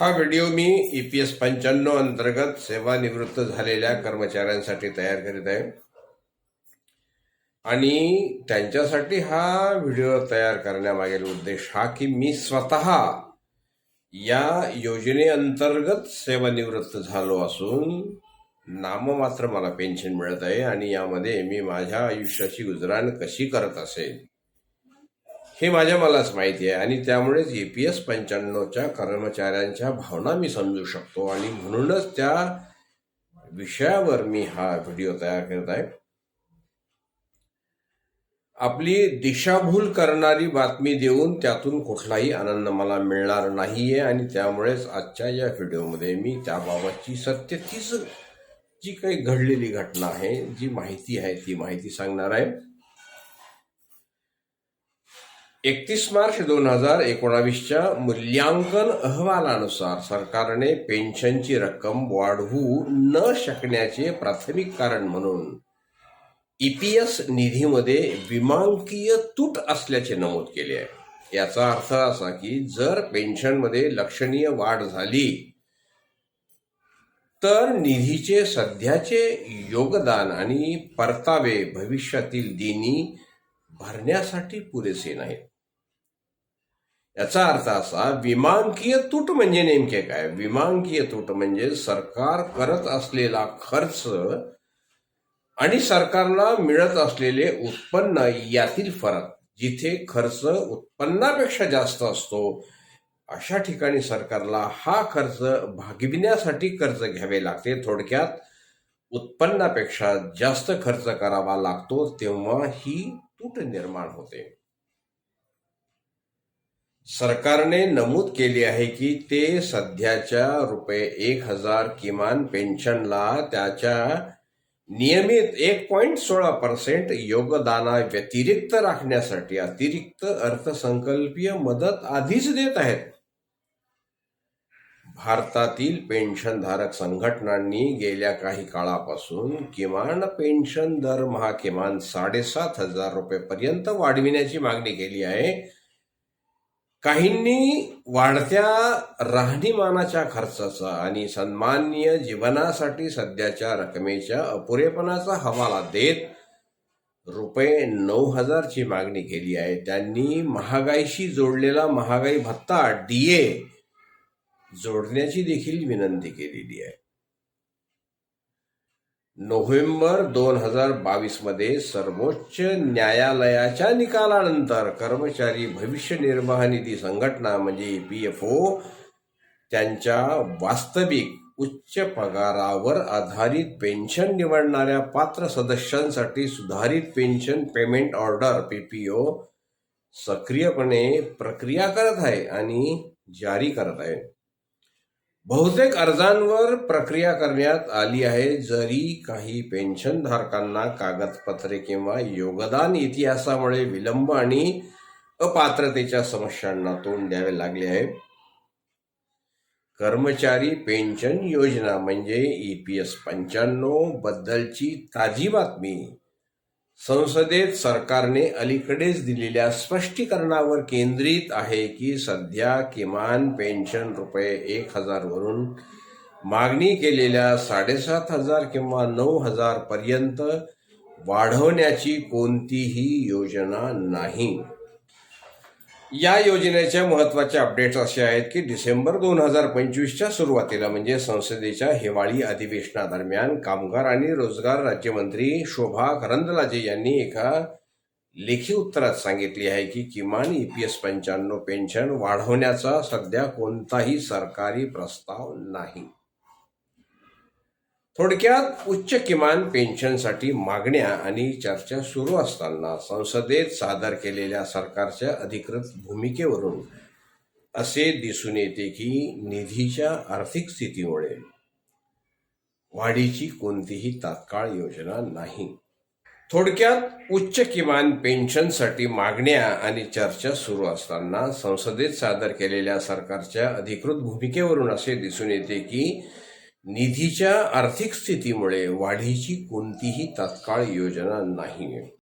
हा व्हिडिओ मी E P S पंच्याण्णव अंतर्गत सेवानिवृत्त झालेल्या कर्मचाऱ्यांसाठी तयार करीत आहे. आणि त्यांच्यासाठी हा व्हिडिओ तयार करण्यामागील उद्देश हा की मी स्वतः या योजनेअंतर्गत सेवानिवृत्त झालो असून नाममात्र मला पेन्शन मिळत आहे आणि यामध्ये मी माझ्या आयुष्याची गुजराण कशी करत असेल हे माझ्या मलाच माहिती आहे आणि त्यामुळेच ए पी एस पंच्याण्णवच्या कर्मचाऱ्यांच्या भावना मी समजू शकतो आणि म्हणूनच त्या विषयावर मी हा व्हिडिओ तयार करत आहे. आपली दिशाभूल करणारी बातमी देऊन त्यातून कुठलाही आनंद मला मिळणार नाहीये आणि त्यामुळेच आजच्या या व्हिडिओमध्ये मी त्याबाबतची सत्य तीच जी काही घडलेली घटना आहे जी माहिती आहे ती माहिती सांगणार आहे. एकतीस मार्च दोन हजार एकोणावीसच्या मूल्यांकन अहवालानुसार सरकारने पेन्शनची रक्कम वाढवू न शकण्याचे प्राथमिक कारण म्हणून ई पी एस निधीमध्ये विमांकीय तूट असल्याचे नमूद केले आहे. याचा अर्थ असा की जर पेन्शनमध्ये लक्षणीय वाढ झाली तर निधीचे सध्याचे योगदान आणि परतावे भविष्यातील दिनी भरण्यासाठी पुरेसे नाहीत याचा अर्थ असा विमांकीय तूट म्हणजे नेमके काय? विमांकीय तूट म्हणजे सरकार करत असलेला खर्च आणि सरकारला मिळत असलेले उत्पन्न यातील फरक जिथे खर्च उत्पन्नापेक्षा जास्त असतो अशा ठिकाणी सरकारला हा खर्च भागविण्यासाठी कर्ज घ्यावे लागते. थोडक्यात उत्पन्नापेक्षा जास्त खर्च करावा लागतो तेव्हा ही तूट निर्माण होते. सरकारने नमूद केले आहे की ते सध्याच्या रुपये एक हजार किमान पेन्शनला त्याच्या नियमित एक पॉईंट सोळा पर्सेंट योगदाना व्यतिरिक्त राखण्यासाठी अतिरिक्त अर्थसंकल्पीय मदत आधीच देत आहेत. भारतातील पेन्शनधारक संघटनांनी गेल्या काही काळापासून किमान पेन्शन दरमहा किमान साडेसात हजार रुपयेपर्यंत वाढविण्याची मागणी केली आहे. काहींनी वाढत्या राहणीमानाच्या खर्चाचा आणि सन्मान्य जीवनासाठी सध्याच्या रकमेच्या अपुरेपणाचा हवाला देत रुपये नऊ हजारची मागणी केली आहे. त्यांनी महागाईशी जोडलेला महागाई भत्ता डीए जोडण्याची देखील विनंती केलेली आहे. नोव्हेंबर दोन हजार बावीसमध्ये सर्वोच्च न्यायालयाच्या निकालानंतर कर्मचारी भविष्य निर्वाह निधी संघटना म्हणजे पी एफ ओ त्यांच्या वास्तविक उच्च पगारावर आधारित पेन्शन निवडणाऱ्या पात्र सदस्यांसाठी सुधारित पेन्शन पेमेंट ऑर्डर पीपीओ सक्रियपणे प्रक्रिया करत आहे आणि जारी करत आहे. बहुतेक अर्जांवर प्रक्रिया करण्यात आली आहे. जरी काही पेन्शनधारकांना कागदपत्रे किंवा योगदान इतिहासामुळे विलंब आणि अपात्रतेच्या समस्यांना तोंड द्यावे लागले आहे. कर्मचारी पेन्शन योजना म्हणजे ई पी एस पंच्याण्णव बद्दलची ताजी बातमी. संसदेत सरकारने अलीकडेच दिलेल्या स्पष्टीकरणावर केंद्रित आहे की सध्या किमान पेन्शन रुपये एक हजारवरून मागणी केलेल्या साडेसात हजार किंवा नऊ हजारपर्यंत वाढवण्याची कोणतीही योजना नाही. या योजनेच्या महत्त्वाच्या अपडेट्स असे आहेत की डिसेंबर दोन हजार पंचवीसच्या सुरुवातीला म्हणजे संसदेच्या हिवाळी अधिवेशनादरम्यान कामगार आणि रोजगार राज्यमंत्री शोभा करंदलाजे यांनी एका लेखी उत्तरात सांगितली आहे की किमान ई पी एस पंच्याण्णव पेन्शन वाढवण्याचा सध्या कोणताही सरकारी प्रस्ताव नाही. थोडक्यात उच्च किमान पेन्शनसाठी मागण्या आणि चर्चा सुरू असताना संसदेत सादर केलेल्या सरकारच्या अधिकृत भूमिकेवरून असे दिसून येते की निधीच्या आर्थिक स्थितीमुळे वाढीची कोणतीही तात्काळ योजना नाही. थोडक्यात उच्च किमान पेन्शनसाठी मागण्या आणि चर्चा सुरू असताना संसदेत सादर केलेल्या सरकारच्या अधिकृत भूमिकेवरून असे दिसून येते की निधीच्या आर्थिक स्थितीमुळे वाढीची कोणतीही तात्काळ योजना नाही